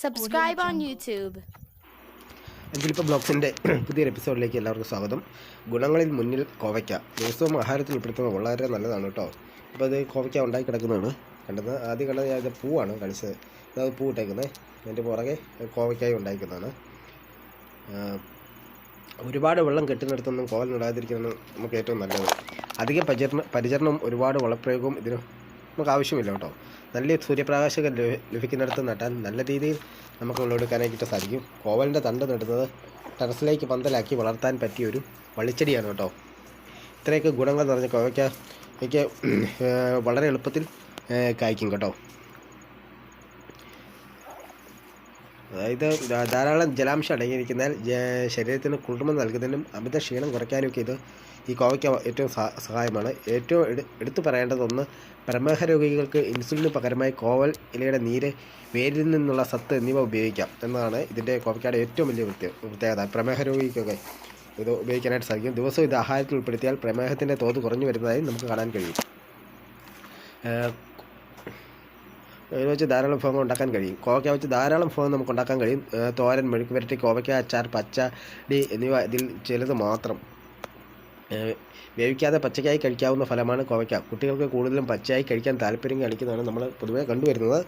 Subscribe on YouTube. അഞ്ചലിപ്പ ബ്ലോഗ്സിന്റെ പുതിയൊരു എപ്പിസോഡിലേക്ക് എല്ലാവർക്കും സ്വാഗതം. ഗുണങ്ങളിൽ മുന്നിൽ കോവയ്ക്ക. ദിവസവും ആഹാരത്തിൽ ഉൾപ്പെടുത്തുന്നത് വളരെ നല്ലതാണ് കേട്ടോ. അപ്പോൾ അത് കോവയ്ക്ക ഉണ്ടാക്കി കിടക്കുന്നതാണ്. കണ്ടത് ആദ്യം കണ്ടത് ഞാൻ ഇത് പൂവാണ് കഴിച്ചത്. അതായത് പൂ ഇട്ടേക്കുന്നത് അതിന്റെ പുറകെ കോവയ്ക്കായി ഉണ്ടായിരിക്കുന്നതാണ്. ഒരുപാട് വെള്ളം കെട്ടുന്നിടത്തൊന്നും കോവൽ നടാതിരിക്കുന്നത് നമുക്ക് ഏറ്റവും നല്ലത്. അധിക പരിചരണം പരിചരണം ഒരുപാട് വളപ്രയോഗവും ഇതിന് നമുക്ക് ആവശ്യമില്ല കേട്ടോ. നല്ല സൂര്യപ്രകാശം ലഭിക്കുന്നിടത്ത് നട്ടാൽ നല്ല രീതിയിൽ നമുക്ക് വിളവെടുക്കാനായിട്ട് സാധിക്കും. കോവലിന്റെ തണ്ട് നടുന്നത് ടെറസിലേക്ക് പന്തലാക്കി വളർത്താൻ പറ്റിയ ഒരു വള്ളിച്ചെടിയാണ് കേട്ടോ. ഇത്രയൊക്കെ ഗുണങ്ങൾ നിറഞ്ഞ കോവയ്ക്ക എനിക്ക് വളരെ എളുപ്പത്തിൽ കായ്ക്കും കേട്ടോ. അതായത് ധാരാളം ജലാംശം അടങ്ങിയിരിക്കുന്നതിനാൽ ശരീരത്തിന് കുളിർമ നൽകുന്നതിനും അമിത ക്ഷീണം കുറയ്ക്കാനുമൊക്കെ ഇത് ഈ കോവയ്ക്ക് ഏറ്റവും സഹായമാണ്. ഏറ്റവും എടുത്തു പറയേണ്ടതൊന്ന് പ്രമേഹ രോഗികൾക്ക് ഇൻസുലിന് പകരമായി കോവൽ ഇലയുടെ നീര് വേരിൽ നിന്നുള്ള സത്ത് എന്നിവ ഉപയോഗിക്കാം എന്നതാണ് ഇതിന്റെ കോവയ്ക്കയുടെ ഏറ്റവും വലിയ പ്രത്യേക പ്രത്യേകത. പ്രമേഹ രോഗിക്കൊക്കെ ഇത് ഉപയോഗിക്കാനായിട്ട് സാധിക്കും. ദിവസവും ഇത് ആഹാരത്തിൽ ഉൾപ്പെടുത്തിയാൽ പ്രമേഹത്തിന്റെ തോത് കുറഞ്ഞു വരുന്നതായി നമുക്ക് കാണാൻ കഴിയും. ഇതിൽ വെച്ച് ധാരാളം വിഭവങ്ങൾ ഉണ്ടാക്കാൻ കഴിയും. കോവയ്ക്ക വെച്ച് ധാരാളം വിഭവം നമുക്ക് ഉണ്ടാക്കാൻ കഴിയും. തോരൻ മെഴുക്ക് പുരട്ടി കോവയ്ക്ക അച്ചാർ പച്ചടി എന്നിവ ഇതിൽ ചിലത് മാത്രം. വേവിക്കാതെ പച്ചക്കായി കഴിക്കാവുന്ന ഫലമാണ് കോവയ്ക്ക. കുട്ടികൾക്ക് കൂടുതലും പച്ചയായി കഴിക്കാൻ താല്പര്യം കാണിക്കുന്നതാണ് നമ്മൾ പൊതുവേ കണ്ടുവരുന്നത്.